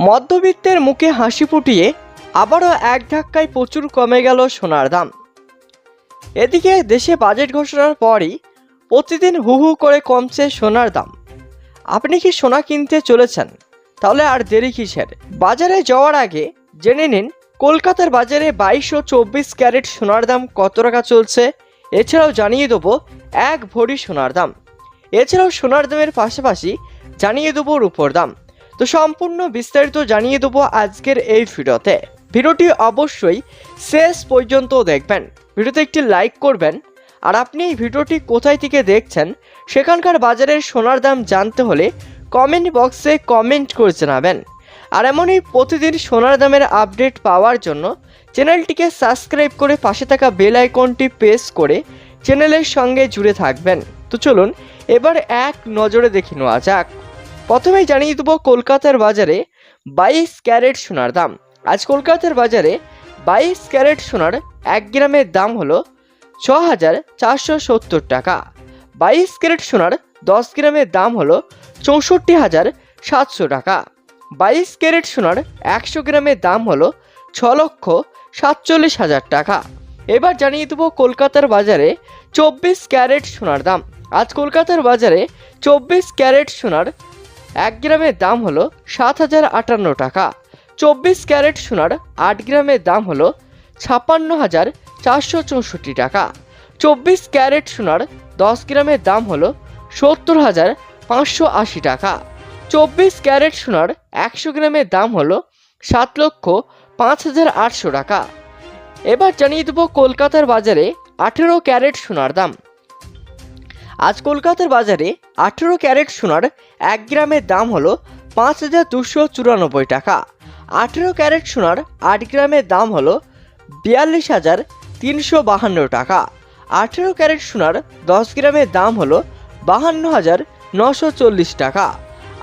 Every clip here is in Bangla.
মধ্যবিত্তের মুখে হাসি ফুটিয়ে আবারও এক ধাক্কায় প্রচুর কমে গেল সোনার দাম। এদিকে দেশে বাজেট ঘোষণার পরই প্রতিদিন হু হু করে কমছে সোনার দাম। আপনি কি সোনা কিনতে চলেছেন? তাহলে আর দেরি কিসের? বাজারে যাওয়ার আগে জেনে নিন, কলকাতার বাজারে বাইশ ও চব্বিশ ক্যারেট সোনার দাম কত টাকা চলছে? এছাড়াও জানিয়ে দেবো, এক ভরি সোনার দাম। এছাড়াও সোনার দামের পাশাপাশি জানিয়ে দেবো রূপোর দাম। তো সম্পূর্ণ বিস্তারিত জানিয়ে দেবো আজকের এই ভিডিওতে। ভিডিওটি অবশ্যই শেষ পর্যন্ত দেখবেন। ভিডিওতে একটি লাইক করবেন। আর আপনি এই ভিডিওটি কোথায় থেকে দেখছেন, সেখানকার বাজারের সোনার দাম জানতে হলে কমেন্ট বক্সে কমেন্ট করে জানাবেন। আর এমনই প্রতিদিন সোনার দামের আপডেট পাওয়ার জন্য চ্যানেলটিকে সাবস্ক্রাইব করে পাশে থাকা বেল আইকনটি প্রেস করে চ্যানেলের সঙ্গে জুড়ে থাকবেন। তো চলুন, এবার এক নজরে দেখে নেওয়া যাক। প্রথমেই জানিয়ে দেবো কলকাতার বাজারে বাইশ ক্যারেট সোনার দাম। আজ কলকাতার বাজারে বাইশ ক্যারেট সোনার এক গ্রামের দাম হলো ছ হাজার চারশো সত্তর টাকা। বাইশ ক্যারেট সোনার দশ গ্রামের দাম হলো চৌষট্টি হাজার সাতশো টাকা। বাইশ ক্যারেট সোনার একশো গ্রামের দাম হলো ছ লক্ষ সাতচল্লিশ হাজার টাকা। এবার জানিয়ে দেবো কলকাতার বাজারে চব্বিশ ক্যারেট সোনার দাম। আজ কলকাতার বাজারে চব্বিশ ক্যারেট সোনার এক গ্রামের দাম হলো সাত হাজার আটান্ন টাকা। চব্বিশ ক্যারেট সোনার আট গ্রামের দাম হলো ছাপ্পান্ন হাজার চারশো চৌষট্টি টাকা। চব্বিশ ক্যারেট সোনার দশ গ্রামের দাম হলো সত্তর হাজার পাঁচশো আশি টাকা। চব্বিশ ক্যারেট সোনার একশো গ্রামের দাম হলো সাত লক্ষ পাঁচ হাজার আটশো টাকা। এবার জানিয়ে দেবো কলকাতার বাজারে আঠেরো ক্যারেট সোনার দাম। আজ কলকাতার বাজারে আঠেরো ক্যারেট সোনার এক গ্রামের দাম হলো পাঁচ হাজার দুশো চুরানব্বই টাকা। আঠেরো ক্যারেট সোনার আট গ্রামের দাম হলো বিয়াল্লিশ হাজার তিনশো বাহান্ন টাকা। আঠেরো ক্যারেট সোনার দশ গ্রামের দাম হলো বাহান্ন হাজার নশো চল্লিশ টাকা।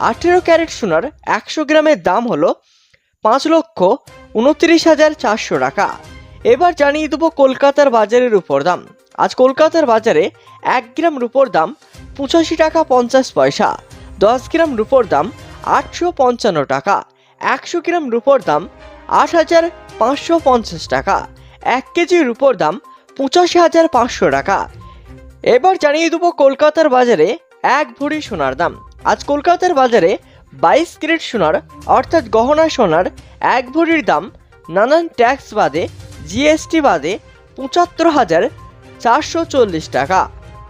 আঠেরো ক্যারেট সোনার একশো গ্রামের দাম হলো পাঁচ লক্ষ উনত্রিশ হাজার চারশো টাকা। এবার জানিয়ে দেবো কলকাতার বাজারের রুপোর দাম। আজ কলকাতার বাজারে এক গ্রাম রুপোর দাম পঁচাশি টাকা পঞ্চাশ পয়সা, দশ গ্রাম রুপোর দাম আটশো পঞ্চান্ন টাকা, একশো গ্রাম রুপোর দাম আট হাজার পাঁচশো পঞ্চাশ টাকা, এক কেজি রুপোর দাম পঁচাশি হাজার পাঁচশো টাকা। এবার জানিয়ে দেবো কলকাতার বাজারে এক ভরি সোনার দাম। আজ কলকাতার বাজারে বাইশ ক্যারেট সোনার অর্থাৎ গহনা সোনার এক ভরির দাম নানান ট্যাক্স বাদে জিএসটি বাদে পঁচাত্তর হাজার চারশো চল্লিশ টাকা।